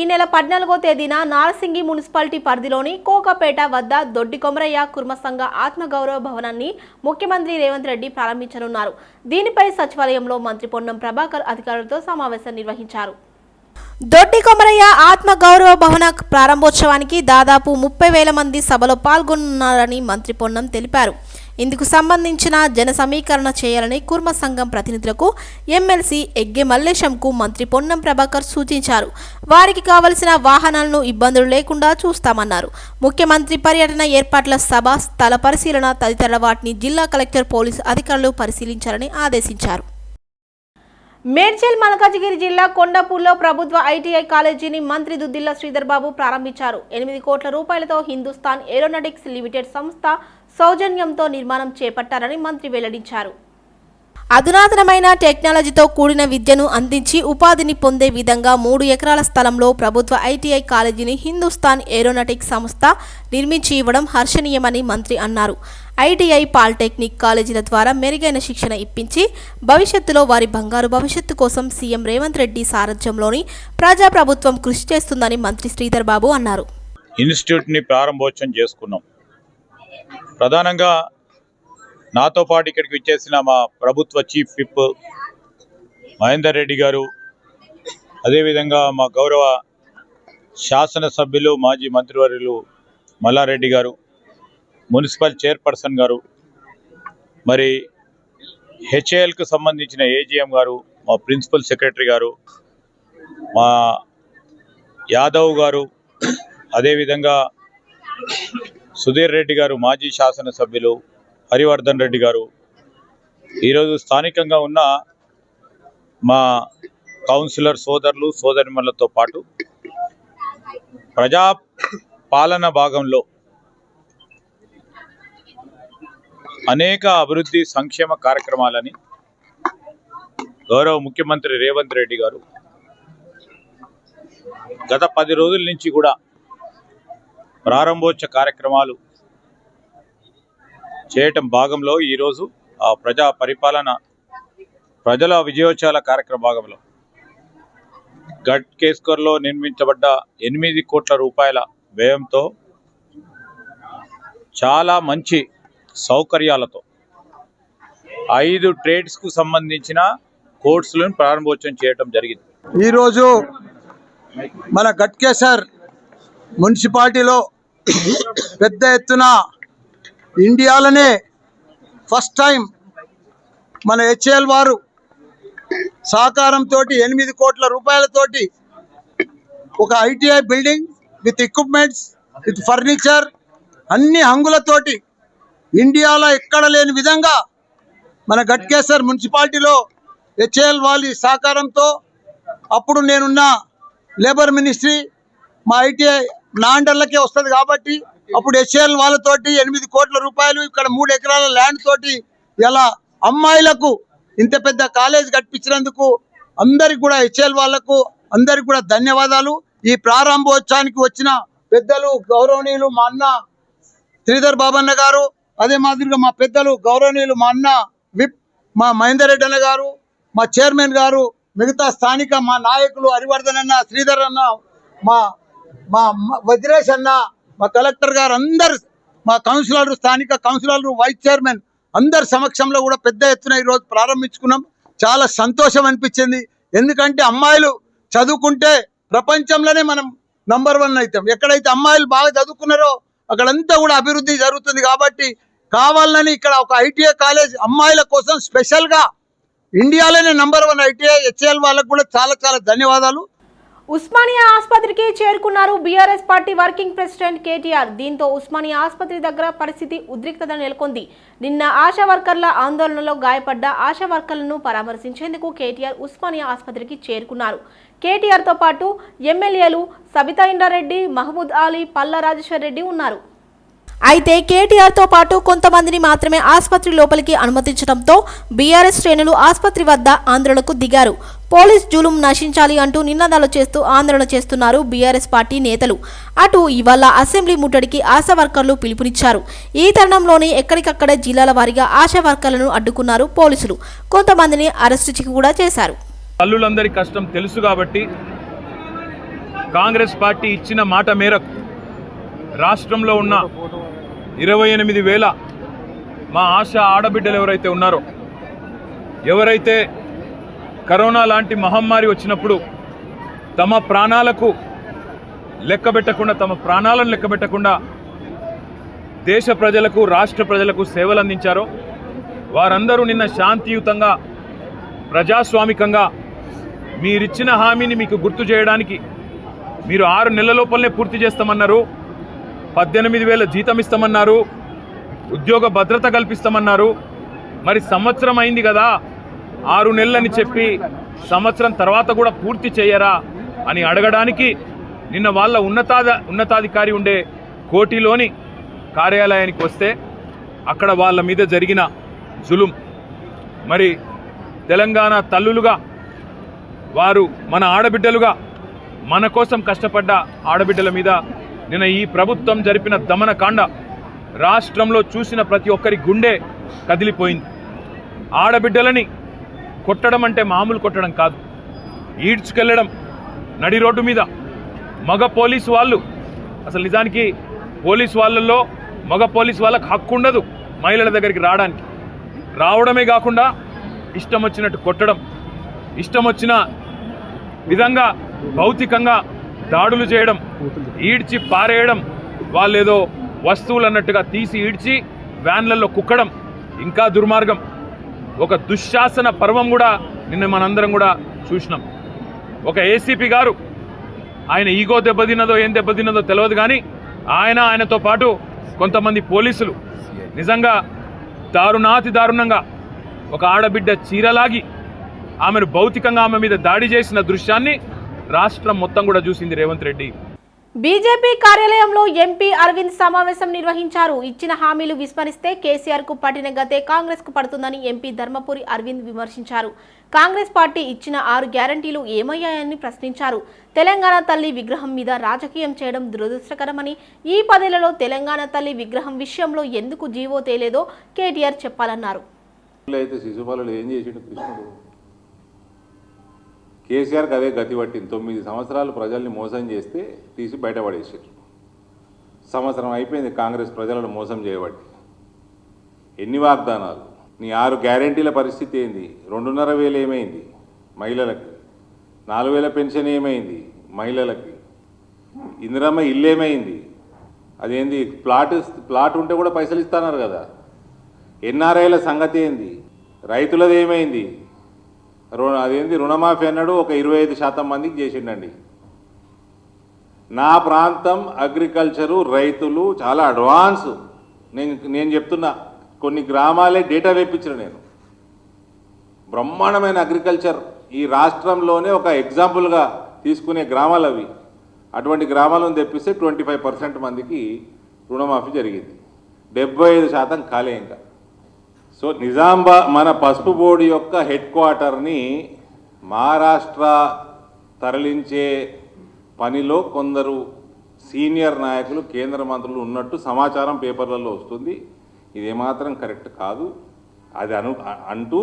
ఈ నెల పద్నాలుగో తేదీన నారసింగి మున్సిపాలిటీ పరిధిలోని కోకపేట వద్ద దొడ్డి కొమరయ్య కుర్మసంఘ ఆత్మగౌరవ భవనాన్ని ముఖ్యమంత్రి రేవంత్ రెడ్డి ప్రారంభించనున్నారు. దీనిపై సచివాలయంలో మంత్రి పొన్నం ప్రభాకర్ అధికారులతో సమావేశం నిర్వహించారు. దొడ్డి కొమరయ్య ఆత్మగౌరవ భవన ప్రారంభోత్సవానికి దాదాపు ముప్పై వేల మంది సభలో పాల్గొన్నారని మంత్రి పొన్నం తెలిపారు. ఇందుకు సంబంధించిన జన సమీకరణ చేయాలని కుర్మ సంఘం ప్రతినిధులకు ఎమ్మెల్సీ ఎగ్గె మల్లేశంకు మంత్రి పొన్నం ప్రభాకర్ సూచించారు. వారికి కావలసిన వాహనాలను ఇబ్బందులు లేకుండా చూస్తామన్నారు. ముఖ్యమంత్రి పర్యటన ఏర్పాట్ల సభ స్థల పరిశీలన తదితర వాటిని జిల్లా కలెక్టర్ పోలీసు అధికారులు పరిశీలించాలని ఆదేశించారు. మేడ్చల్ మల్కాజిగిరి జిల్లా కొండపూర్లో ప్రభుత్వ ఐటీఐ కాలేజీని మంత్రి దుద్దిల్ల శ్రీధర్ బాబు ప్రారంభించారు. ఎనిమిది కోట్ల రూపాయలతో హిందుస్థాన్ ఏరోనాటిక్స్ లిమిటెడ్ సంస్థ సౌజన్యంతో నిర్మాణం చేపట్టారని మంత్రి వెల్లడించారు. అధునాతనమైన టెక్నాలజీతో కూడిన విద్యను అందించి ఉపాధిని పొందే విధంగా మూడు ఎకరాల స్థలంలో ప్రభుత్వ ఐటీఐ కాలేజీని హిందుస్థాన్ ఏరోనాటిక్స్ సంస్థ నిర్మించి ఇవ్వడం హర్షణీయమని మంత్రి అన్నారు. ఐటీఐ పాలిటెక్నిక్ కాలేజీల ద్వారా మెరుగైన శిక్షణ ఇప్పించి భవిష్యత్తులో వారి బంగారు భవిష్యత్తు కోసం సీఎం రేవంత్ రెడ్డి సారథ్యంలోని ప్రజాప్రభుత్వం కృషి చేస్తుందని మంత్రి శ్రీధర్ బాబు అన్నారు. ఇన్స్టిట్యూట్ని ప్రారంభోత్సవం చేసుకున్నాం. ప్రధానంగా నాతో పాటు ఇక్కడికి వచ్చేసిన మా ప్రభుత్వ చీఫ్ విప్ మహేందర్ రెడ్డి గారు అదేవిధంగా మా గౌరవ శాసనసభ్యులు మాజీ మంత్రివర్యులు మల్లారెడ్డి గారు మున్సిపల్ చైర్పర్సన్ గారు మరి హెచ్ఏఎల్కు సంబంధించిన ఏజీఎం గారు మా ప్రిన్సిపల్ సెక్రటరీ గారు మా యాదవ్ గారు అదేవిధంగా సుధీర్ రెడ్డి గారు మాజీ శాసనసభ్యులు హరివర్ధన్ రెడ్డి గారు. ఈరోజు స్థానికంగా ఉన్న మా కౌన్సిలర్ సోదరులు సోదరిమణులతో పాటు ప్రజా పాలన భాగంలో అనేక అభివృద్ధి సంక్షేమ కార్యక్రమాలని గౌరవ ముఖ్యమంత్రి రేవంత్ రెడ్డి గారు గత పది రోజుల నుంచి కూడా ప్రారంభోత్సవ కార్యక్రమాలు చేయటం భాగంలో ఈరోజు ఆ ప్రజా పరిపాలన ప్రజల విజయోత్సవాల కార్యక్రమ భాగంలో గట్ కేస్కర్లో నిర్మించబడ్డ ఎనిమిది కోట్ల రూపాయల వ్యయంతో చాలా మంచి సౌకర్యాలతో. ఐదు ట్రేడ్స్కు సంబంధించిన కోర్సులను ప్రారంభోత్సవం చేయడం జరిగింది. ఈరోజు మన గట్కేసర్ మున్సిపాలిటీలో పెద్ద ఎత్తున ఇండియాలోనే ఫస్ట్ టైం మన హెచ్ఏఎల్ వారు సహకారంతో ఎనిమిది కోట్ల రూపాయలతోటి ఒక ITI building with equipments with furniture అన్ని హంగులతోటి ఇండియాలో ఎక్కడ లేని విధంగా మన గట్కేసర్ మున్సిపాలిటీలో హెచ్ఏఎల్ వాళ్ళ సహకారంతో అప్పుడు నేనున్న లేబర్ మినిస్ట్రీ మా ఐటీఐ నా అండర్లకే వస్తుంది కాబట్టి అప్పుడు హెచ్ఏఎల్ వాళ్ళతోటి ఎనిమిది కోట్ల రూపాయలు ఇక్కడ మూడు ఎకరాల ల్యాండ్ తోటి ఇలా అమ్మాయిలకు ఇంత పెద్ద కాలేజ్ కట్టించినందుకు అందరికి కూడా హెచ్ఏఎల్ వాళ్ళకు అందరికి కూడా ధన్యవాదాలు. ఈ ప్రారంభోత్సవానికి వచ్చిన పెద్దలు గౌరవనీయులు మా అన్న శ్రీధర్ బాబన్న గారు అదే మాదిరిగా మా పెద్దలు గౌరవనీయులు మా అన్న విప్ మా మహేందర్ రెడ్డి అన్న గారు మా చైర్మన్ గారు మిగతా స్థానిక మా నాయకులు హరివర్ధన్ అన్న శ్రీధర్ అన్న మా మా వజ్రేష్ అన్న మా కలెక్టర్ గారు అందరు మా కౌన్సిలర్లు స్థానిక కౌన్సిలర్లు వైస్ చైర్మన్ అందరి సమక్షంలో కూడా పెద్ద ఎత్తున ఈరోజు ప్రారంభించుకున్నాం. చాలా సంతోషం అనిపించింది. ఎందుకంటే అమ్మాయిలు చదువుకుంటే ప్రపంచంలోనే మనం నంబర్ వన్ అవుతాం. ఎక్కడైతే అమ్మాయిలు బాగా చదువుకున్నారో అక్కడంతా కూడా అభివృద్ధి జరుగుతుంది కాబట్టి కావాలని ఇక్కడ ఒక ఐటీఐ కాలేజ్ అమ్మాయిల కోసం స్పెషల్గా ఇండియాలోనే నంబర్ వన్ ఐటీఐ హెచ్ఎల్ వాళ్ళకు కూడా చాలా చాలా ధన్యవాదాలు. ఉస్మానియా ఆసుపత్రికి చేరుకున్నారు BRS party working president KTR. దీంతో ఉస్మానియా ఆసుపత్రి దగ్గర పరిస్థితి ఉద్రిక్తత నెలకొంది. నిన్న ఆశా వర్కర్ల ఆందోళనలో గాయపడ్డ ఆశా వర్కర్లను పరామర్శించేందుకు కేటీఆర్ ఉస్మానియా ఆసుపత్రికి చేరుకున్నారు. కేటీఆర్తో పాటు ఎమ్మెల్యేలు సబితా ఇండారెడ్డి మహమూద్ అలీ పల్లా రాజేశ్వర్ రెడ్డి ఉన్నారు. అయితే కేటీఆర్తో పాటు కొంతమందిని మాత్రమే ఆసుపత్రి లోపలికి అనుమతించడంతో బీఆర్ఎస్ శ్రేణులు ఆసుపత్రి వద్ద ఆందోళనకు దిగారు. పోలీస్ జూలుం నశించాలి అంటూ నినాదాలు చేస్తూ ఆందోళన చేస్తున్నారు బీఆర్ఎస్ పార్టీ నేతలు. అటు ఇవాళ అసెంబ్లీ ముట్టడికి ఆశా వర్కర్లు పిలుపునిచ్చారు. ఈ తరుణంలోనే ఎక్కడికక్కడే జిల్లాల వారీగా ఆశా వర్కర్లను అడ్డుకున్నారు పోలీసులు. కొంతమందిని అరెస్టు కూడా చేశారు. తల్లులందరి కష్టం తెలుసు కాబట్టి కాంగ్రెస్ పార్టీ ఇచ్చిన మాట మేరకు రాష్ట్రంలో ఉన్న ఇరవై ఎనిమిది వేల మా ఆశ ఆడబిడ్డలు ఎవరైతే ఉన్నారో ఎవరైతే కరోనా లాంటి మహమ్మారి వచ్చినప్పుడు తమ ప్రాణాలకు లెక్కబెట్టకుండా తమ ప్రాణాలను లెక్కబెట్టకుండా దేశ ప్రజలకు రాష్ట్ర ప్రజలకు సేవలు అందించారో వారందరూ నిన్న శాంతియుతంగా ప్రజాస్వామికంగా మీరిచ్చిన హామీని మీకు గుర్తు చేయడానికి మీరు ఆరు నెలల లోపలనే పూర్తి చేస్తామన్నారు. పద్దెనిమిది వేల జీతం ఇస్తామన్నారు ఉద్యోగ భద్రత కల్పిస్తామన్నారు. మరి సంవత్సరం అయింది కదా. ఆరు నెలలని చెప్పి సంవత్సరం తర్వాత కూడా పూర్తి చేయరా అని అడగడానికి నిన్న వాళ్ళ ఉన్నతాద ఉన్నతాధికారి ఉండే కోటిలోని కార్యాలయానికి వస్తే అక్కడ వాళ్ళ మీద జరిగిన జులుం. మరి తెలంగాణ తల్లులుగా వారు మన ఆడబిడ్డలుగా మన కోసం కష్టపడ్డ ఆడబిడ్డల మీద నిన్న ఈ ప్రభుత్వం జరిపిన దమనకాండ రాష్ట్రంలో చూసిన ప్రతి ఒక్కరి గుండె కదిలిపోయింది. ఆడబిడ్డలని కొట్టడం అంటే మామూలు కొట్టడం కాదు. ఈడ్చుకెళ్ళడం నడి రోడ్డు మీద. మగ పోలీసు వాళ్ళు అసలు నిజానికి పోలీసు వాళ్ళల్లో మగ పోలీసు వాళ్ళకి హక్కు ఉండదు మహిళల దగ్గరికి రావడానికి. రావడమే కాకుండా ఇష్టం వచ్చినట్టు కొట్టడం ఇష్టం వచ్చిన విధంగా భౌతికంగా దాడులు చేయడం ఈడ్చి పారేయడం వాళ్ళేదో వస్తువులు అన్నట్టుగా తీసి ఈడ్చి వ్యాన్లలో కుక్కడం ఇంకా దుర్మార్గం. ఒక దుశ్శాసన పర్వం కూడా నిన్న మనందరం కూడా చూసినాం. ఒక ఏసీపీ గారు ఆయన ఈగో దెబ్బతిన్నదో ఏం దెబ్బతిన్నదో తెలియదు కానీ ఆయన ఆయనతో పాటు కొంతమంది పోలీసులు నిజంగా దారుణాతి దారుణంగా ఒక ఆడబిడ్డ చీరలాగి ఆమెను భౌతికంగా ఆమె మీద దాడి చేసిన దృశ్యాన్ని రాష్ట్రం మొత్తం కూడా చూసింది రేవంత్ రెడ్డి. బీజేపీ కార్యాలయంలో ఎంపీ అరవింద్ సమావేశం నిర్వహించారు. ఇచ్చిన హామీలు విస్మరిస్తే కేసీఆర్కు పట్టిన గతే కాంగ్రెస్కు పడుతుందని ఎంపీ ధర్మపురి అరవింద్ విమర్శించారు. కాంగ్రెస్ పార్టీ ఇచ్చిన ఆరు గ్యారంటీలు ఏమయ్యాయని ప్రశ్నించారు. తెలంగాణ తల్లి విగ్రహం మీద రాజకీయం చేయడం దురదృష్టకరమని ఈ పదేళ్ళలో తెలంగాణ తల్లి విగ్రహం విషయంలో ఎందుకు జీవో తేలేదో కేటీఆర్ చెప్పాలన్నారు. ఏం కేసీఆర్కి అదే గతి పట్టింది. తొమ్మిది సంవత్సరాలు ప్రజల్ని మోసం చేస్తే తీసి బయటపడేసారు సంవత్సరం అయిపోయింది కాంగ్రెస్ ప్రజలను మోసం చేయబట్టి. ఎన్ని వాగ్దానాలు? నీ ఆరు గ్యారంటీల పరిస్థితి ఏంది? రెండున్నర వేలు ఏమైంది మహిళలకి? నాలుగు వేల పెన్షన్ ఏమైంది మహిళలకి? ఇందిరమ్మ ఇల్లు ఏమైంది? అదేంది ప్లాట్ ప్లాట్ ఉంటే కూడా పైసలు ఇస్తున్నారు కదా. ఎన్ఆర్ఐల సంగతి ఏంది? రైతులది ఏమైంది? అదేంది? రుణమాఫీ అన్నాడు ఒక ఇరవై ఐదు శాతం మందికి చేసిండండి. నా ప్రాంతం అగ్రికల్చరు రైతులు చాలా అడ్వాన్స్. నేను నేను చెప్తున్నా కొన్ని గ్రామాలే డేటా వేపించిన నేను. బ్రహ్మాండమైన అగ్రికల్చర్. ఈ రాష్ట్రంలోనే ఒక ఎగ్జాంపుల్గా తీసుకునే గ్రామాలు అవి. అటువంటి గ్రామాలను తెప్పిస్తే ట్వంటీ ఫైవ్ పర్సెంట్ మందికి రుణమాఫీ జరిగింది. డెబ్బై ఐదు శాతం ఖాళీ ఇంకా. సో నిజాంబా మన పసుపు బోర్డు యొక్క హెడ్ క్వార్టర్ని మహారాష్ట్ర తరలించే పనిలో కొందరు సీనియర్ నాయకులు కేంద్ర మంత్రులు ఉన్నట్టు సమాచారం పేపర్లలో వస్తుంది. ఇది ఏమాత్రం కరెక్ట్ కాదు. అది అను అంటూ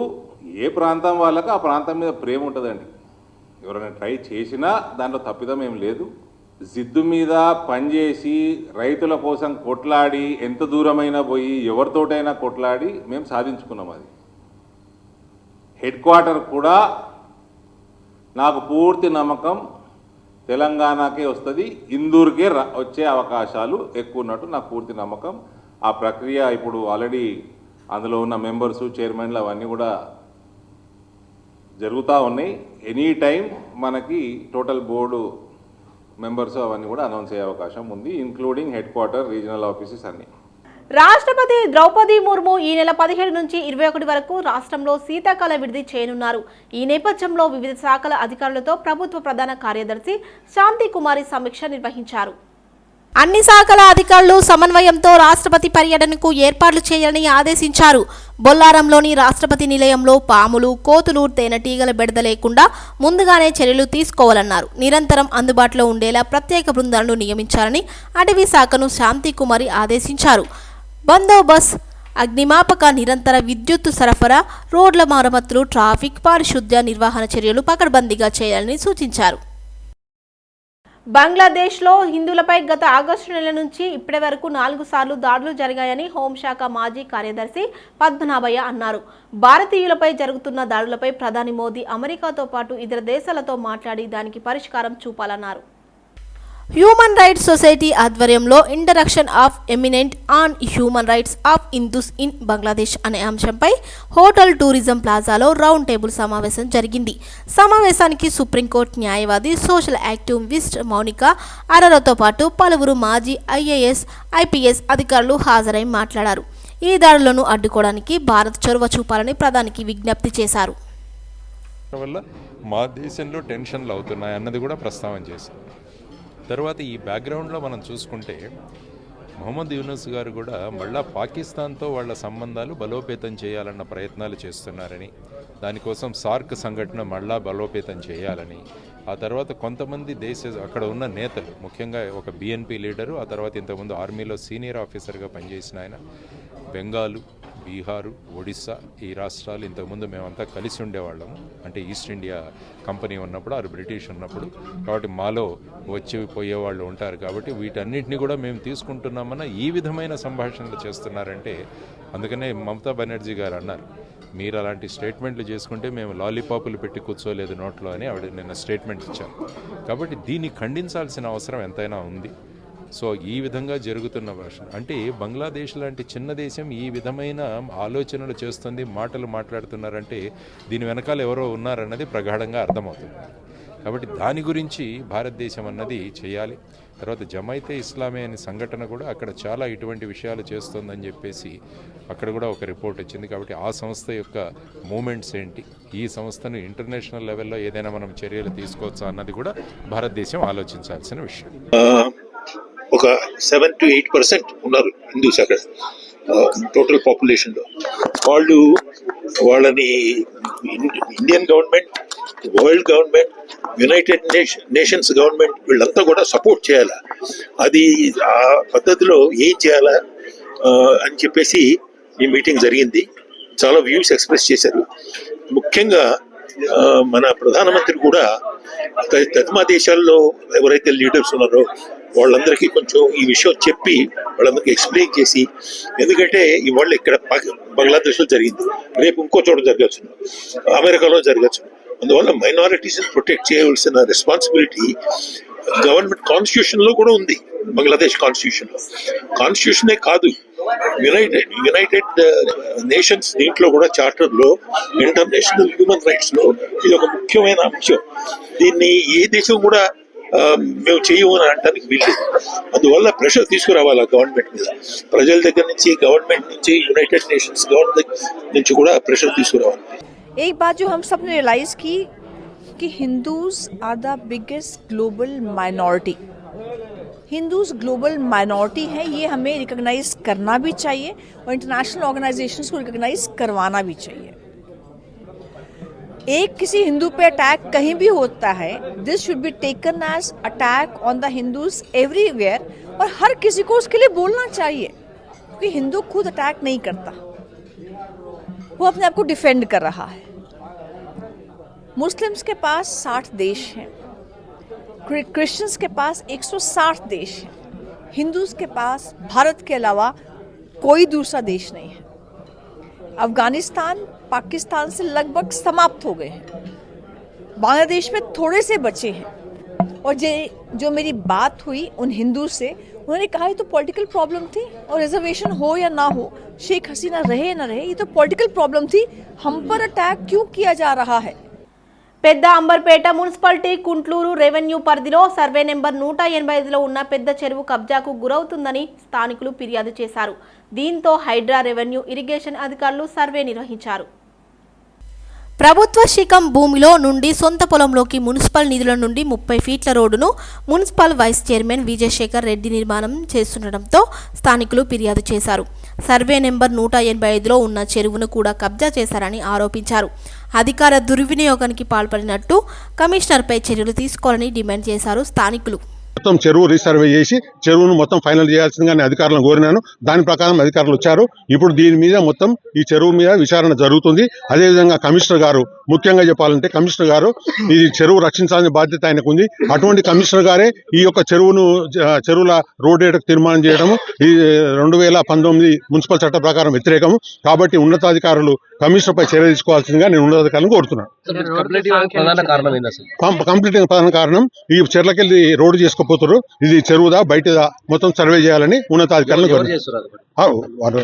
ఏ ప్రాంతం వాళ్ళకు ఆ ప్రాంతం మీద ప్రేమ ఉంటుందండి. ఎవరైనా ట్రై చేసినా దాంట్లో తప్పిదం ఏం లేదు. జిద్దు మీద పనిచేసి రైతుల కోసం కొట్లాడి ఎంత దూరమైనా పోయి ఎవరితోటైనా కొట్లాడి మేము సాధించుకున్నాం అది. హెడ్ క్వార్టర్ కూడా నాకు పూర్తి నమ్మకం తెలంగాణకే వస్తుంది ఇందూరుకే వచ్చే అవకాశాలు ఎక్కువ ఉన్నట్టు నాకు పూర్తి నమ్మకం. ఆ ప్రక్రియ ఇప్పుడు ఆల్రెడీ అందులో ఉన్న మెంబర్సు చైర్మన్లు అవన్నీ కూడా జరుగుతూ ఉన్నాయి. ఎనీ టైం మనకి టోటల్ బోర్డు మెంబర్స్ అవన్నీ కూడా అనౌన్స్ అయ్యే అవకాశం ఉంది including head quarter regional offices అన్నీ. రాష్ట్రపతి ద్రౌపది ముర్ము ఈ నెల పదిహేడు నుంచి ఇరవై ఒకటి వరకు రాష్ట్రంలో శీతాకాల విడిది చేయనున్నారు. ఈ నేపథ్యంలో వివిధ శాఖల అధికారులతో ప్రభుత్వ ప్రధాన కార్యదర్శి శాంతి కుమారి సమీక్ష నిర్వహించారు. అన్ని శాఖల అధికారులు సమన్వయంతో రాష్ట్రపతి పర్యటనకు ఏర్పాట్లు చేయాలని ఆదేశించారు. బొల్లారంలోని రాష్ట్రపతి నిలయంలో పాములు కోతులు తేనెటీగల బెడద లేకుండా ముందుగానే చర్యలు తీసుకోవాలన్నారు. నిరంతరం అందుబాటులో ఉండేలా ప్రత్యేక బృందాలను నియమించాలని అటవీ శాఖను శాంతి కుమారి ఆదేశించారు. బందోబస్త్ అగ్నిమాపక నిరంతర విద్యుత్ సరఫరా రోడ్ల మరమ్మతులు ట్రాఫిక్ పారిశుద్ధ్య నిర్వహణ చర్యలు పకడ్బందీగా చేయాలని సూచించారు. బంగ్లాదేశ్లో హిందువులపై గత ఆగస్టు నెల నుంచి ఇప్పటి వరకు నాలుగు సార్లు దాడులు జరిగాయని హోంశాఖ మాజీ కార్యదర్శి పద్మనాభయ్య అన్నారు. భారతీయులపై జరుగుతున్న దాడులపై ప్రధాని మోదీ అమెరికాతో పాటు ఇతర దేశాలతో మాట్లాడి దానికి పరిష్కారం చూపాలన్నారు. హ్యూమన్ రైట్స్ సొసైటీ ఆధ్వర్యంలో interaction of eminent on human rights of Hindus in Bangladesh అనే అంశంపై హోటల్ టూరిజం ప్లాజాలో రౌండ్ టేబుల్ సమావేశం జరిగింది. సమావేశానికి సుప్రీంకోర్టు న్యాయవాది సోషల్ యాక్టివిస్ట్ మౌనిక అరరతో పాటు పలువురు మాజీ ఐఏఎస్ ఐపీఎస్ అధికారులు హాజరై మాట్లాడారు. ఈ దాడులను అడ్డుకోవడానికి భారత్ చొరవ చూపాలని ప్రధానికి విజ్ఞప్తి చేశారు. వల్ల మా దేశంలో టెన్షన్లు అవుతున్నాయి అన్నది కూడా ప్రస్తావన చేశారు. తర్వాత ఈ బ్యాక్గ్రౌండ్లో మనం చూసుకుంటే మొహమ్మద్ యూనస్ గారు కూడా మళ్ళా పాకిస్తాన్తో వాళ్ళ సంబంధాలు బలోపేతం చేయాలన్న ప్రయత్నాలు చేస్తున్నారని దానికోసం సార్క్ సంఘటన మళ్ళా బలోపేతం చేయాలని ఆ తర్వాత కొంతమంది దేశ అక్కడ ఉన్న నేతలు ముఖ్యంగా ఒక బిఎన్పి లీడరు ఆ తర్వాత ఇంతకుముందు ఆర్మీలో సీనియర్ ఆఫీసర్గా పనిచేసిన ఆయన బెంగాలు బీహారు ఒడిస్సా ఈ రాష్ట్రాలు ఇంతకుముందు మేమంతా కలిసి ఉండేవాళ్ళము. అంటే ఈస్ట్ ఇండియా కంపెనీ ఉన్నప్పుడు ఆరు బ్రిటిష్ ఉన్నప్పుడు. కాబట్టి మాలో వచ్చి పోయేవాళ్ళు ఉంటారు కాబట్టి వీటన్నిటిని కూడా మేము తీసుకుంటున్నామన్న ఈ విధమైన సంభాషణలు చేస్తున్నారంటే అందుకనే మమతా బెనర్జీ గారు అన్నారు మీరు అలాంటి స్టేట్మెంట్లు చేసుకుంటే మేము లాలీపాపులు పెట్టి కూర్చోలేదు నోట్లో అని ఆవిడ నిన్న స్టేట్మెంట్ ఇచ్చాను కాబట్టి దీన్ని ఖండించాల్సిన అవసరం ఎంతైనా ఉంది. సో ఈ విధంగా జరుగుతున్న భాష. అంటే బంగ్లాదేశ్ లాంటి చిన్న దేశం ఈ విధమైన ఆలోచనలు చేస్తుంది మాటలు మాట్లాడుతున్నారంటే దీని వెనకాల ఎవరో ఉన్నారన్నది ప్రగాఢంగా అర్థమవుతుంది. కాబట్టి దాని గురించి భారతదేశం అన్నది చేయాలి. తర్వాత జమైతే ఇస్లామే అనే సంఘటన కూడా అక్కడ చాలా ఇటువంటి విషయాలు చేస్తుందని చెప్పేసి అక్కడ కూడా ఒక రిపోర్ట్ వచ్చింది. కాబట్టి ఆ సంస్థ యొక్క మూమెంట్స్ ఏంటి? ఈ సంస్థను ఇంటర్నేషనల్ లెవెల్లో ఏదైనా మనం చర్యలు తీసుకోవచ్చా అన్నది కూడా భారతదేశం ఆలోచించాల్సిన విషయం. ఒక సెవెన్ టు ఎయిట్ పర్సెంట్ ఉన్నారు హిందూస్ అక్కడ. టోటల్ పాపులేషన్లో. వాళ్ళు వాళ్ళని Indian government world government united nation nations government వీళ్ళంతా కూడా సపోర్ట్ చేయాలి? అది ఆ పద్ధతిలో ఏం చేయాలా అని చెప్పేసి ఈ మీటింగ్ జరిగింది. చాలా వ్యూస్ ఎక్స్ప్రెస్ చేశారు. ముఖ్యంగా మన ప్రధానమంత్రి కూడా త- తదిమా దేశాల్లో ఎవరైతే లీడర్స్ ఉన్నారో వాళ్ళందరికీ కొంచెం ఈ విషయం చెప్పి వాళ్ళందరికీ ఎక్స్ప్లెయిన్ చేసి ఎందుకంటే ఇవాళ ఇక్కడ బంగ్లాదేశ్లో జరిగింది. రేపు ఇంకో చోట జరగచ్చు అమెరికాలో జరగచ్చు అందువల్ల మైనారిటీస్ని ప్రొటెక్ట్ చేయవలసిన రెస్పాన్సిబిలిటీ గవర్నమెంట్ కాన్స్టిట్యూషన్లో కూడా ఉంది. బంగ్లాదేశ్ కాన్స్టిట్యూషన్లో కాన్స్టిట్యూషనే కాదు. యునైటెడ్ యునైటెడ్ నేషన్స్ దీంట్లో కూడా చార్టర్ లో ఇంటర్నేషనల్ హ్యూమన్ రైట్స్ లో ఇది ఒక ముఖ్యమైన అంశం దీన్ని ఏ దేశం కూడా ఆ, మేము చేయము అని అనడానికి వీల్లేదు అందువల్ల ప్రెషర్ తీసుకురావాలి గవర్నమెంట్ మీద ప్రజల దగ్గర నుంచి గవర్నమెంట్ నుంచి యునైటెడ్ నేషన్స్ గవర్నమెంట్ నుంచి కూడా ప్రెషర్ తీసుకురావాలి एक बात जो हम सब ने रियलाइज़ की कि Hindus are the biggest global minority Hindus global minority है, ये हमें रिकॉग्नाइज करना भी चाहिए और इंटरनेशनल ऑर्गेनाइजेशंस को रिकॉग्नाइज करवाना भी चाहिए। एक किसी हिंदू पे अटैक कहीं भी होता है this should be taken as attack on the Hindus everywhere और हर किसी को उसके लिए बोलना चाहिए, क्योंकि हिंदू खुद अटैक नहीं करता। वो अपने आप को डिफेंड कर रहा है। मुस्लिम्स के पास 60 देश हैं। क्रिश्चियंस के पास 160 देश हैं। हिंदूज के पास, भारत के अलावा कोई दूसरा देश नहीं है। अफ़गानिस्तान, पाकिस्तान से लगभग समाप्त हो गए हैं। बांग्लादेश में थोड़े से बचे हैं। और जे जो मेरी बात हुई उन हिंदू से, उन्होंने कहा, ये तो पॉलिटिकल प्रॉब्लम थी और रिजर्वेशन हो या ना हो, शेख हसीना रहे या ना रहे, ये तो पॉलिटिकल प्रॉब्लम थी। हम पर अटैक क्यों किया जा रहा है? పెద్ద అంబర్పేట మున్సిపాలిటీ కుంట్లూరు రెవెన్యూ పరిధిలో సర్వే నెంబర్ నూట ఎనభై ఐదులో ఉన్న పెద్ద చెరువు కబ్జాకు గురవుతుందని స్థానికులు ఫిర్యాదు చేశారు. దీంతో హైడ్రా రెవెన్యూ ఇరిగేషన్ అధికారులు సర్వే నిర్వహించారు. ప్రభుత్వ శిఖం భూమిలో నుండి సొంత పొలంలోకి మున్సిపల్ నిధుల నుండి ముప్పై ఫీట్ల రోడ్డును municipal vice chairman Vijayashekar Reddy నిర్మాణం చేస్తుండటంతో స్థానికులు ఫిర్యాదు చేశారు. సర్వే నెంబర్ నూట ఎనభై ఐదులో ఉన్న చెరువును కూడా కబ్జా చేశారని ఆరోపించారు. అధికార దుర్వినియోగానికి పాల్పడినట్టు కమిషనర్పై చర్యలు తీసుకోవాలని డిమాండ్ చేశారు స్థానికులు. మొత్తం చెరువు రీసర్వే చేసి చెరువును మొత్తం ఫైనల్ చేయాల్సిందిగా నేను అధికారులను కోరినాను. దాని ప్రకారం అధికారులు వచ్చారు. ఇప్పుడు దీని మీద మొత్తం ఈ చెరువు మీద విచారణ జరుగుతుంది. అదేవిధంగా కమిషనర్ గారు ముఖ్యంగా చెప్పాలంటే కమిషనర్ గారు ఈ చెరువు రక్షించాల్సిన బాధ్యత ఆయనకు ఉంది అటువంటి కమిషనర్ గారే ఈ యొక్క చెరువును చెరువుల రోడ్ రేటుకు తీర్మానం చేయడము ఈ రెండు వేల పంతొమ్మిది మున్సిపల్ చట్ట ప్రకారం వ్యతిరేకము. కాబట్టి ఉన్నతాధికారులు కమిషనర్ పై చర్య తీసుకోవాల్సిందిగా నేను ఉన్నతాధికారులను కోరుతున్నాను. కంప్లీట్ ప్రధాన కారణం ఈ చెర్లకెళ్ళి రోడ్డు చేసుకోపోతారు ఇది చెరువుదా బయటదా? మొత్తం సర్వే చేయాలని వారు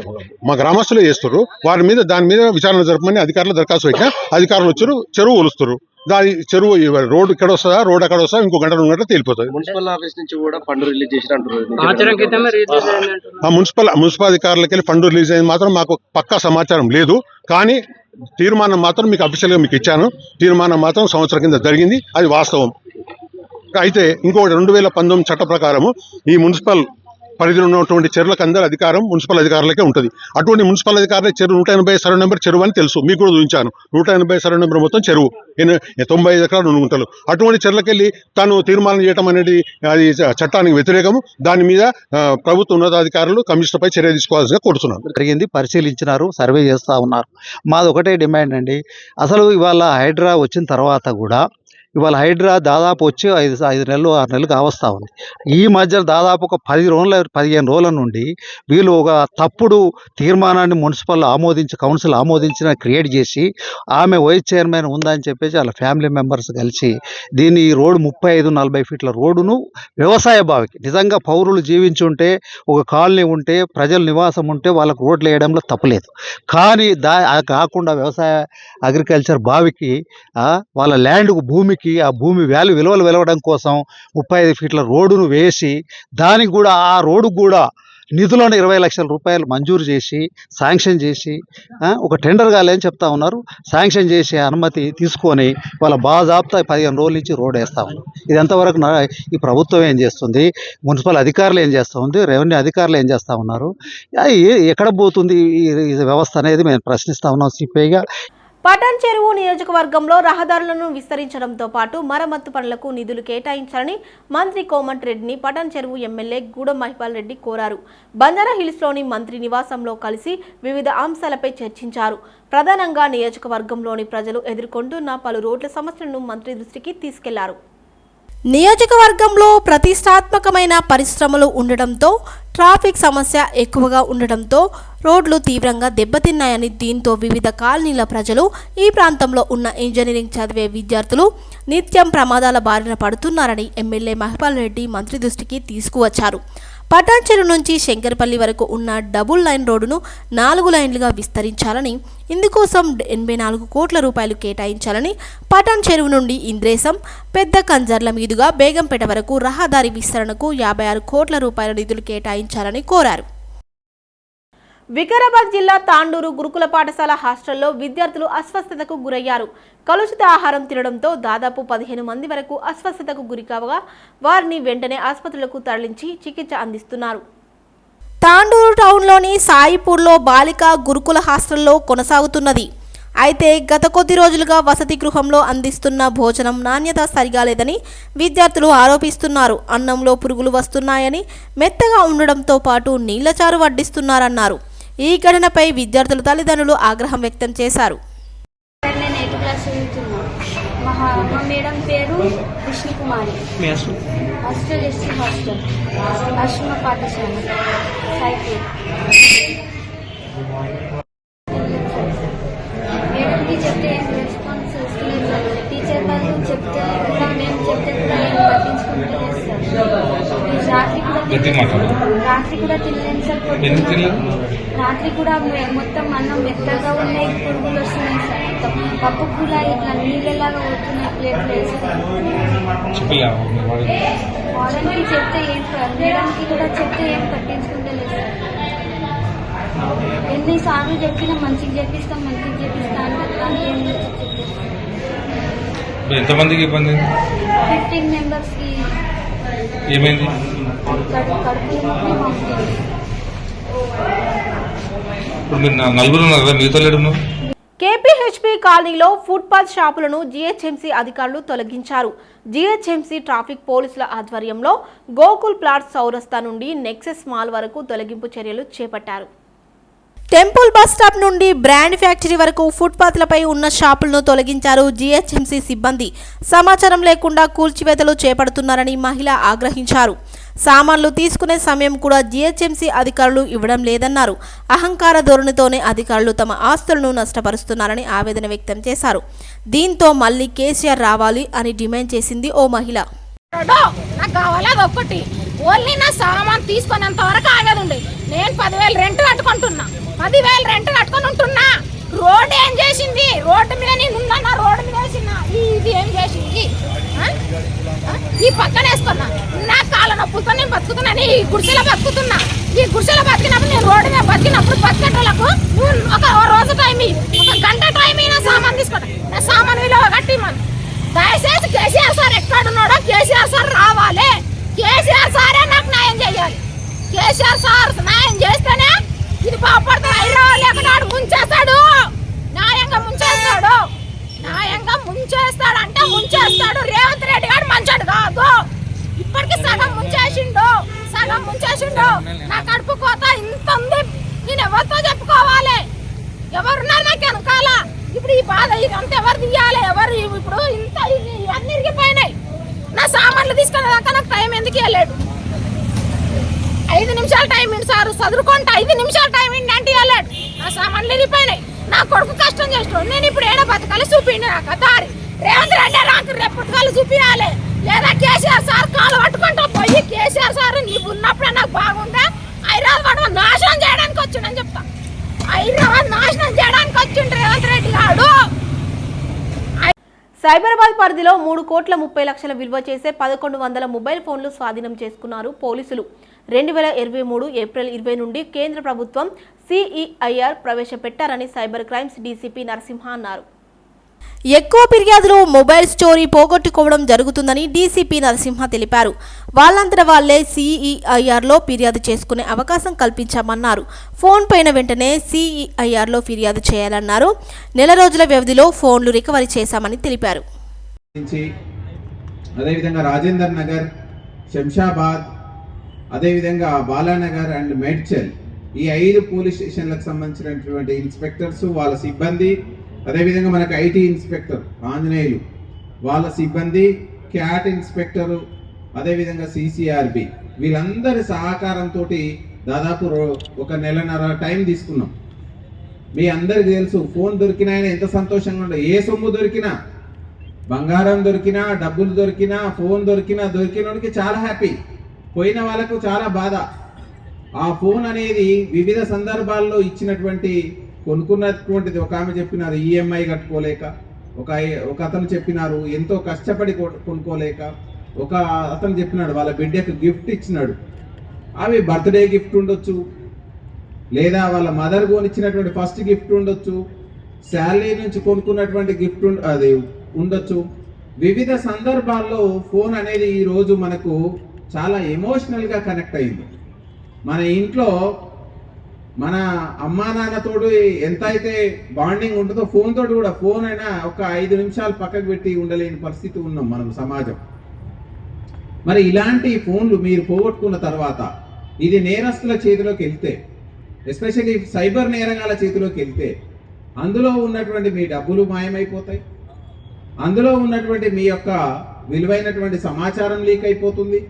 మా గ్రామస్తులే చేస్తారు వారి మీద దాని మీద విచారణ జరపమని అధికారులు దరఖాస్తు పెట్టినా అధికారులు వచ్చారు చెరువు ఒలుస్తారు దాని చెరువు ఈ రోడ్డు ఇక్కడ వస్తుందా రోడ్ అక్కడ వస్తుందా ఇంకో గంట రెండు గంటలు తేలిపోతుంది. మున్సిపల్ ఆఫీస్ నుంచి కూడా ఫండ్ రిలీజ్ చేసిన అంటారు ఆ మున్సిపల్ మున్సిపల్ అధికారులకి వెళ్ళి ఫండ్ రిలీజ్ అయింది మాత్రం మాకు పక్కా సమాచారం లేదు. కానీ తీర్మానం మాత్రం మీకు అఫీషియల్గా మీకు ఇచ్చాను. తీర్మానం మాత్రం సంవత్సరం కింద జరిగింది. అది వాస్తవం. అయితే ఇంకొకటి రెండు వేల పంతొమ్మిది చట్ట ప్రకారము ఈ మున్సిపల్ పరిధిలో ఉన్నటువంటి చెరువులకు అందరి అధికారం మున్సిపల్ అధికారులకే ఉంటుంది. అటువంటి మున్సిపల్ అధికారులు చెరువు నూట ఎనభై సర్వే నెంబర్ చెరువు అని తెలుసు. మీకు కూడా చూపించాను. నూట ఎనభై సర్వే నెంబర్ మొత్తం చెరువు. తొంభై ఐదు ఎకరాలు రెండు గుంటలు. అటువంటి చెరువులకు తను తాను తీర్మానం చేయడం అనేది అది చట్టానికి వ్యతిరేకము. దాని మీద ప్రభుత్వ ఉన్నతాధికారులు కమిషనర్పై చర్య తీసుకోవాల్సిందిగా కోరుతున్నాను. జరిగింది. పరిశీలించినారు. సర్వే చేస్తూ ఉన్నారు. మాది ఒకటే డిమాండ్ అండి. అసలు ఇవాళ హైడ్రా వచ్చిన తర్వాత కూడా ఇవాళ హైడ్రా దాదాపు వచ్చి ఐదు ఐదు నెలలు ఆరు నెలలు కావస్తూ ఉంది. ఈ మధ్య దాదాపు ఒక పది రోజుల పదిహేను రోజుల నుండి వీళ్ళు ఒక తప్పుడు తీర్మానాన్ని మున్సిపల్ ఆమోదించి కౌన్సిల్ ఆమోదించిన క్రియేట్ చేసి ఆమె వైస్ చైర్మన్ ఉందని చెప్పేసి వాళ్ళ ఫ్యామిలీ మెంబర్స్ కలిసి దీన్ని ఈ రోడ్డు ముప్పై ఐదు నలభై ఫీట్ల రోడ్డును వ్యవసాయ బావికి నిజంగా పౌరులు జీవించి ఉంటే ఒక కాలనీ ఉంటే ప్రజలు నివాసం ఉంటే వాళ్ళకు రోడ్లు వేయడంలో తప్పలేదు. కానీ దా కాకుండా వ్యవసాయ అగ్రికల్చర్ బావికి వాళ్ళ ల్యాండ్కు భూమికి ఆ భూమి వాల్యూ విలువలు వెలవడం కోసం ముప్పై ఐదు ఫీట్ల రోడ్డును వేసి దానికి కూడా ఆ రోడ్డు కూడా నిధులను ఇరవై లక్షల రూపాయలు మంజూరు చేసి శాంక్షన్ చేసి ఒక టెండర్ కాలేని చెప్తా ఉన్నారు. శాంక్షన్ చేసి అనుమతి తీసుకొని వాళ్ళ బాజాబ్తా పదిహేను రోజుల నుంచి రోడ్ వేస్తా ఉన్నారు. ఇది ఎంతవరకు నా- ఈ ప్రభుత్వం ఏం చేస్తుంది? మున్సిపల్ అధికారులు ఏం చేస్తూ ఉంది? రెవెన్యూ అధికారులు ఏం చేస్తూ ఉన్నారు? ఎక్కడ పోతుంది ఈ ఈ వ్యవస్థ అనేది మేము ప్రశ్నిస్తా ఉన్నాం సిపిఐగా పటాన్ చెరువు నియోజకవర్గంలో రహదారులను విస్తరించడంతో పాటు మరమ్మత్తు పనులకు నిధులు కేటాయించాలని మంత్రి కోమటిరెడ్డిని పటాన్ చెరువు ఎమ్మెల్యే గూడెం మహిపాల్ రెడ్డి కోరారు. బంజారాహిల్స్లోని మంత్రి నివాసంలో కలిసి వివిధ అంశాలపై చర్చించారు. ప్రధానంగా నియోజకవర్గంలోని ప్రజలు ఎదుర్కొంటున్న పలు రోడ్ల సమస్యలను మంత్రి దృష్టికి తీసుకెళ్ళారు. నియోజకవర్గంలో ప్రతిష్టాత్మకమైన పరిశ్రమలు ఉండడంతో ట్రాఫిక్ సమస్య ఎక్కువగా ఉండడంతో రోడ్లు తీవ్రంగా దెబ్బతిన్నాయని దీంతో వివిధ కాలనీల ప్రజలు ఈ ప్రాంతంలో ఉన్న ఇంజనీరింగ్ చదివే విద్యార్థులు నిత్యం ప్రమాదాల బారిన పడుతున్నారని ఎమ్మెల్యే మహిపాల్ రెడ్డి మంత్రి దృష్టికి తీసుకువచ్చారు. పటాన్చెరు నుంచి శంకరపల్లి వరకు ఉన్న డబుల్ లైన్ రోడ్డును నాలుగు లైన్లుగా విస్తరించాలని ఇందుకోసం ఎనభై నాలుగు కోట్ల రూపాయలు కేటాయించాలని పటాన్ చెరువు నుండి ఇంద్రేశం పెద్ద కంజర్ల మీదుగా బేగంపేట వరకు రహదారి విస్తరణకు యాభై ఆరు కోట్ల రూపాయల నిధులు కేటాయించాలని కోరారు. వికారాబాద్ జిల్లా తాండూరు గురుకుల పాఠశాల హాస్టల్లో విద్యార్థులు అస్వస్థతకు గురయ్యారు. కలుషిత ఆహారం తినడంతో దాదాపు పదిహేను మంది వరకు అస్వస్థతకు గురికావగా వారిని వెంటనే ఆసుపత్రులకు తరలించి చికిత్స అందిస్తున్నారు. తాండూరు టౌన్లోని సాయిపూర్లో బాలిక గురుకుల హాస్టల్లో కొనసాగుతున్నది. అయితే గత కొద్ది రోజులుగా వసతి గృహంలో అందిస్తున్న భోజనం నాణ్యత సరిగా లేదని విద్యార్థులు ఆరోపిస్తున్నారు. అన్నంలో పురుగులు వస్తున్నాయని మెత్తగా ఉండడంతో పాటు నీళ్ళచారు వడ్డిస్తున్నారన్నారు. ఈ ఘటనపై విద్యార్థుల తల్లిదండ్రులు ఆగ్రహం వ్యక్తం చేశారు. మా మా మేడం పేరు విష్ణుకుమారి. Hostel SC hostel. ఆశ్రమ పాఠశాల. సైకిల్. సార్ రాత్రి కూడా రాత్రి కూడా తినలేను సార్ పొద్దున్న. రాత్రి కూడా మొత్తం అన్నం మెత్తగా ఉన్నాయి పురుగులు వస్తున్నాయి సార్. మొత్తం పప్పు కూడా ఇట్లా నీళ్ళలాగా పోతున్నాయి ప్లేట్లు వేస్తే వాడనికి చెప్తే ఏం మేడంకి కూడా చెప్తే ఏం పట్టించుకుంటలేదు సార్. ఎన్నిసార్లు చెప్పినా మంచిగా చెప్పిస్తాం మంచిగా చెప్పిస్తాం అంటే కానీ ఏం ఎంతమందికి ఇబ్బంది? ఫిఫ్టీన్ మెంబర్స్కి ఏమైంది? ఇప్పుడు మీరు నలుగురు ఉన్నారు కదా మిగతా లేడు నువ్వు? కేపీహెచ్పీ కాలనీలో ఫుట్పాత్ షాపులను జీహెచ్ఎంసీ అధికారులు తొలగించారు. జీహెచ్ఎంసీ ట్రాఫిక్ పోలీసుల ఆధ్వర్యంలో గోకుల్ ప్లాట్ చౌరస్తా నుండి నెక్సెస్ మాల్ వరకు తొలగింపు చర్యలు చేపట్టారు. టెంపుల్ బస్ స్టాప్ నుండి బ్రాండ్ ఫ్యాక్టరీ వరకు ఫుట్పాత్లపై ఉన్న షాపులను తొలగించారు జీహెచ్ఎంసీ సిబ్బంది. సమాచారం లేకుండా కూల్చివేతలు చేపడుతున్నారని మహిళ ఆగ్రహించారు. సామాన్లు తీసుకునే సమయం కూడా జీహెచ్ఎంసీ అధికారులు ఇవ్వడం లేదన్నారు. అహంకార ధోరణితోనే అధికారులు తమ ఆస్తులను నష్టపరుస్తున్నారని ఆవేదన వ్యక్తం చేశారు. దీంతో మళ్ళీ కేసీఆర్ రావాలి అని డిమాండ్ చేసింది ఓ మహిళ. ఒక్కటి. ఓన్లీ నా సామాన్ తీసుకునేంత వరకు ఆగదుండి నేను పదివేలు రెంట్ కట్టుకుంటున్నా. పదివేలు రెంట్ కట్టుకొని ఉంటున్నా. రోడ్డు ఏం చేసింది? రోడ్డు మీద నేను ఉన్నా రోడ్డు మీద వేసిన ఇది ఏం చేసింది? ఈ పక్కన వేసుకున్నా. నా కాళ్ళ నొప్పులతో నేను బతుకుతున్నాను ఈ గుడిసెలో బతుకుతున్నా. ఈ గుడిసెలో బతికినప్పుడు నేను రోడ్డు మీద బతికినప్పుడు బతికేటోళ్ళకు నువ్వు ఒక రోజు టైం ఒక గంట టైం అయినా సామాన్ తీసుకుంటా. నా సామాన్ విలువ కట్టి మనం దయచేసి కేసీఆర్ సార్ ఎక్కడున్నాడో కేసీఆర్ సార్ రావాలి. కేసీఆర్ సారే నాకు న్యాయం చేయాలి. కేసీఆర్ సార్ న్యాయం చేస్తేనే ఇది బాగుపడుతుంది హైదరాబాద్ లేకుండా ముంచేస్తాడు న్యాయంగా ముంచేస్తాడు న్యాయంగా ముంచేస్తాడు అంటే ముంచేస్తాడు రేవంత్ రెడ్డి గారు మంచాడు కాదు ఇప్పటికి సగం ముంచేసిండు సగం ముంచేసిండు నా కడుపు కోత ఇంత ఉంది నేను ఎవరితో చెప్పుకోవాలి ఎవరున్నారు నాకు వెనకాల ఇప్పుడు ఈ బాధ ఇదంతా ఎవరు తీయాలి ఎవరు ఇప్పుడు ఇంత ఇది ఇవన్నీ ఇరిగిపోయినాయి నా సామాన్లు తీసుకునేదాకా నాకు టైం ఎందుకు ఇవ్వలేడు ఐదు నిమిషాలు టైం ఇండి సార్ చదువుకుంటా ఐదు నిమిషాలు టైం ఇండి అంటే ఇవ్వలేడు నా సామాన్లు ఇరిగిపోయినాయి నా కొడుకు కష్టం చేస్తాడు నేను ఇప్పుడు ఏడ బతకాలి చూపిండి నాకు ఆ దారి రేవంత్ రెడ్డి నాకు రేపు పుట్టుకాలు చూపించాలి లేదా కేసీఆర్ సార్ కాలు పట్టుకుంటా పోయి కేసీఆర్ సార్ నీవు ఉన్నప్పుడే నాకు బాగుందా హైదరాబాద్ నాశనం చేయడానికి వచ్చిండని చెప్తా హైదరాబాద్ నాశనం చేయడానికి వచ్చిండు రేవంత్ రెడ్డి గారు సైబరాబాద్ పరిధిలో మూడు కోట్ల ముప్పై లక్షల విలువ చేసే పదకొండు వందల మొబైల్ ఫోన్లు స్వాధీనం చేసుకున్నారు పోలీసులు. రెండు వేల ఇరవై మూడు ఏప్రిల్ ఇరవై నుండి కేంద్ర ప్రభుత్వం సిఈఐఆర్ ప్రవేశపెట్టారని సైబర్ క్రైమ్స్ డీసీపీ నరసింహ అన్నారు. ఎక్కువ ఫిర్యాదులు మొబైల్ స్టోరీ పోగొట్టుకోవడం జరుగుతుందని డీసీపీ నరసింహ తెలిపారు. వాళ్ళంతట వాళ్ళే సిఈఐఆర్లో ఫిర్యాదు చేసుకునే అవకాశం కల్పించామన్నారు. ఫోన్ పైన వెంటనే సిఈఐఆర్లో ఫిర్యాదు చేయాలన్నారు. నెల రోజుల వ్యవధిలో ఫోన్లు రికవరీ చేశామని తెలిపారు. అదేవిధంగా రాజేందర్ నగర్ శంషాబాద్ అదేవిధంగా బాలానగర్ అండ్ మేడ్చల్ ఈ ఐదు పోలీస్ స్టేషన్లకు సంబంధించినటువంటి ఇన్స్పెక్టర్స్ వాళ్ళ సిబ్బంది అదేవిధంగా మనకు ఐటీ ఇన్స్పెక్టర్ ఆంజనేయులు వాళ్ళ సిబ్బంది క్యాట్ ఇన్స్పెక్టరు అదేవిధంగా సిసిఆర్బి. వీళ్ళందరి సహకారంతో దాదాపు రో- ఒక నెలన్నర టైం తీసుకున్నాం. మీ అందరికి తెలుసు ఫోన్ దొరికినా ఆయన ఎంత సంతోషంగా ఉండదు ఏ సొమ్ము దొరికినా బంగారం దొరికినా డబ్బులు దొరికినా ఫోన్ దొరికినా దొరికినోడికి చాలా హ్యాపీ. పోయిన వాళ్ళకు చాలా బాధ. ఆ ఫోన్ అనేది వివిధ సందర్భాల్లో ఇచ్చినటువంటి కొనుక్కున్నటువంటిది. ఒక ఆమె చెప్పినారు ఈఎంఐ కట్టుకోలేక. ఒక ఒక అతను చెప్పినారు ఎంతో కష్టపడి కొ- కొనుక్కోలేక. ఒక అతను చెప్పినాడు వాళ్ళ బిడ్డకు గిఫ్ట్ ఇచ్చినాడు. అవి బర్త్డే గిఫ్ట్ ఉండొచ్చు. లేదా వాళ్ళ మదర్ కొనిచ్చినటువంటి ఫస్ట్ గిఫ్ట్ ఉండొచ్చు. శాలరీ నుంచి కొనుక్కున్నటువంటి గిఫ్ట్ అది ఉండొచ్చు. వివిధ సందర్భాల్లో ఫోన్ అనేది ఈరోజు మనకు చాలా ఎమోషనల్గా కనెక్ట్ అయింది. మన ఇంట్లో మన అమ్మా నాన్నతోడు ఎంత అయితే బాండింగ్ ఉంటుందో ఫోన్ తోటి కూడా ఫోన్ అయినా ఒక ఐదు నిమిషాలు పక్కకు పెట్టి ఉండలేని పరిస్థితి ఉన్నాం మనం సమాజం. మరి ఇలాంటి ఫోన్లు మీరు పోగొట్టుకున్న తర్వాత ఇది నేరస్తుల చేతిలోకి వెళ్తే ఎస్పెషల్లీ సైబర్ నేరగాల చేతిలోకి వెళ్తే అందులో ఉన్నటువంటి మీ డబ్బులు మాయమైపోతాయి. అందులో ఉన్నటువంటి మీ యొక్క విలువైనటువంటి సమాచారం లీక్ అయిపోతుంది.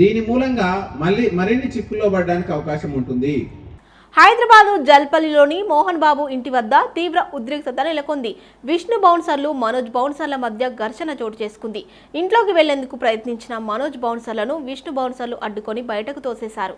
దీని మూలంగా మళ్ళీ మరిన్ని చిక్కుల్లో పడడానికి అవకాశం ఉంటుంది. హైదరాబాదు జల్పల్లిలోని మోహన్ బాబు ఇంటి వద్ద తీవ్ర ఉద్రిక్తత నెలకొంది. విష్ణు బౌన్సర్లు మనోజ్ బౌన్సర్ల మధ్య ఘర్షణ చోటు చేసుకుంది. ఇంట్లోకి వెళ్ళేందుకు ప్రయత్నించిన మనోజ్ బౌన్సర్లను విష్ణు బౌన్సర్లు అడ్డుకొని బయటకు తోసేశారు.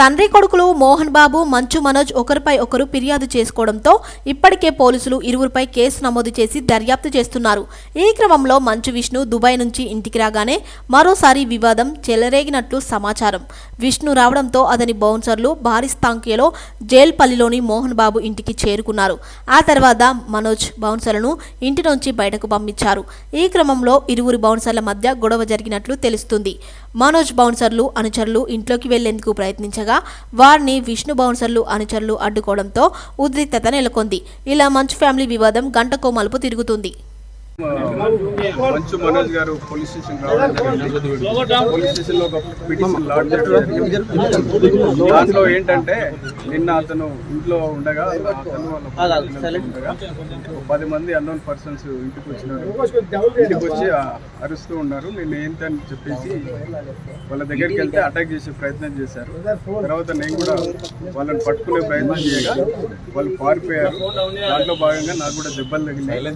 తండ్రి కొడుకులు మోహన్ బాబు మంచు మనోజ్ ఒకరిపై ఒకరు ఫిర్యాదు చేసుకోవడంతో ఇప్పటికే పోలీసులు ఇరువురిపై కేసు నమోదు చేసి దర్యాప్తు చేస్తున్నారు. ఈ క్రమంలో మంచు విష్ణు దుబాయ్ నుంచి ఇంటికి రాగానే మరోసారి వివాదం చెలరేగినట్లు సమాచారం. విష్ణు రావడంతో అతని బౌన్సర్లు భారీ స్థాంఖ్యలో జైల్పల్లిలోని మోహన్ బాబు ఇంటికి చేరుకున్నారు. ఆ తర్వాత మనోజ్ బౌన్సర్లను ఇంటి నుంచి బయటకు పంపించారు. ఈ క్రమంలో ఇరువురు బౌన్సర్ల మధ్య గొడవ జరిగినట్లు తెలుస్తుంది. మనోజ్ బౌన్సర్లు అనుచరులు ఇంట్లోకి వెళ్ళేందుకు ప్రయత్నించగా వారిని విష్ణు బౌన్సర్లు అనుచరులు అడ్డుకోవడంతో ఉద్రిక్తత నెలకొంది. ఇలా మంచు ఫ్యామిలీ వివాదం గంటకో మలుపు తిరుగుతుంది. మంచు మనోజ్ గారు పోలీస్ స్టేషన్. పోలీస్ స్టేషన్లో ఒక పిటిషన్ చేయడం. దాంట్లో ఏంటంటే నిన్న అతను ఇంట్లో ఉండగా అతను పది మంది అన్నోన్ పర్సన్స్ ఇంటికి వచ్చినారు. ఇంటికి వచ్చి అరుస్తూ ఉన్నారు. నేను ఏంటని చెప్పేసి వాళ్ళ దగ్గరికి వెళ్తే అటాక్ చేసే ప్రయత్నం చేశారు. తర్వాత నేను కూడా వాళ్ళని పట్టుకునే ప్రయత్నం చేయగా వాళ్ళు పారిపోయారు. దాంట్లో భాగంగా నాకు కూడా దెబ్బలు తగిలినాయి.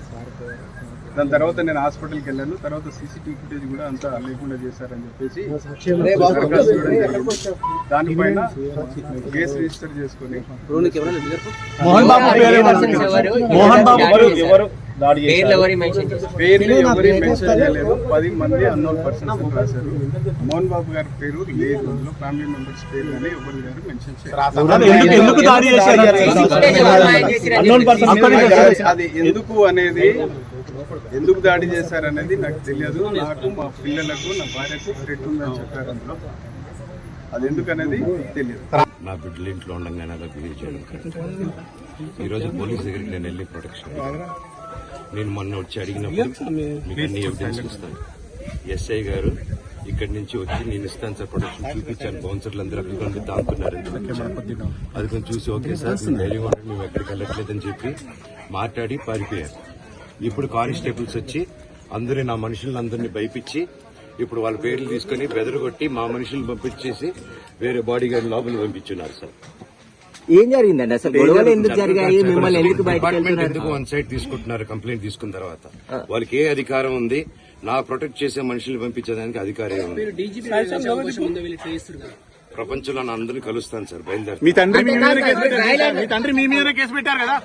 దాని తర్వాత నేను హాస్పిటల్కి వెళ్ళాను. తర్వాత సీసీటీవీ ఫుటేజ్ కూడా అంతా లేకుండా చేశారని చెప్పేసి. దానిపైన కేసు రిజిస్టర్ చేసుకుని మోహన్ బాబు పేరు మోహన్ బాబు పేర్లు ఎవరి మెన్షన్ చేయలేదు. పది మంది అన్నోన్ పర్సన్స్ రాశారు. మోహన్ బాబు గారి పేరు లేదు. అందులో ఫ్యామిలీ మెంబర్స్ పేరు అని ఎవరి గారు మెన్షన్ చేయలేదు. ఎందుకు దాడి చేశారు? అది ఎందుకు అనేది ఎందుకు దాడి చేశారనేది నాకు తెలియదు. నాకు మా పిల్లలకు నా భార్యకు థ్రెట్ ఉందని చెప్పారు అందులో. అది ఎందుకు అనేది తెలియదు. నా బిడ్డలు ఇంట్లో ఉండగానే అలా బిహేవ్ చేయడం కరెక్ట్. ఈరోజు పోలీస్ దగ్గరికి నేను వెళ్ళి ప్రొటెక్షన్. నేను మొన్న వచ్చి అడిగినప్పుడు మీకు అన్ని ఎవిడెన్స్ ఇస్తాను ఎస్ఐ గారు ఇక్కడి నుంచి వచ్చి నేను ఇస్తాను సార్ ప్రొటెక్షన్ చూపించాను. బౌన్సర్లు అందరూ అక్కడ చూపించాను. అది కొంచెం చూసి ఓకే సార్ ఉండండి మేము ఎక్కడికి వెళ్ళట్లేదని చెప్పి మాట్లాడి పారిపోయారు. ఇప్పుడు కానిస్టేబుల్స్ వచ్చి అందరూ నా మనుషులను అందరినీ భయపించి ఇప్పుడు వాళ్ళ పేర్లు తీసుకొని బెదరగొట్టి మా మనుషులను పంపించేసి వేరే బాడీ గార్డ్ లోపల పంపించున్నారు సార్. ఏం జరిగిందండి అసలు? గొడవలు ఎందుకు జరిగాయి? మిమ్మల్ని ఎందుకు డిపార్ట్మెంట్ ఎందుకు వన్ సైడ్ తీసుకుంటున్నారు కంప్లైంట్ తీసుకున్న తర్వాత? వాళ్ళకి ఏ అధికారం ఉంది? నా ప్రొటెక్ట్ చేసే మనుషులు పంపించేదానికి అధికారం ఉంది ప్రపంచంలో నా అందరినీ కలుస్తాను సార్. బయలుదేరి మీ తండ్రి మీ మీద కేసు పెట్టారు కదా?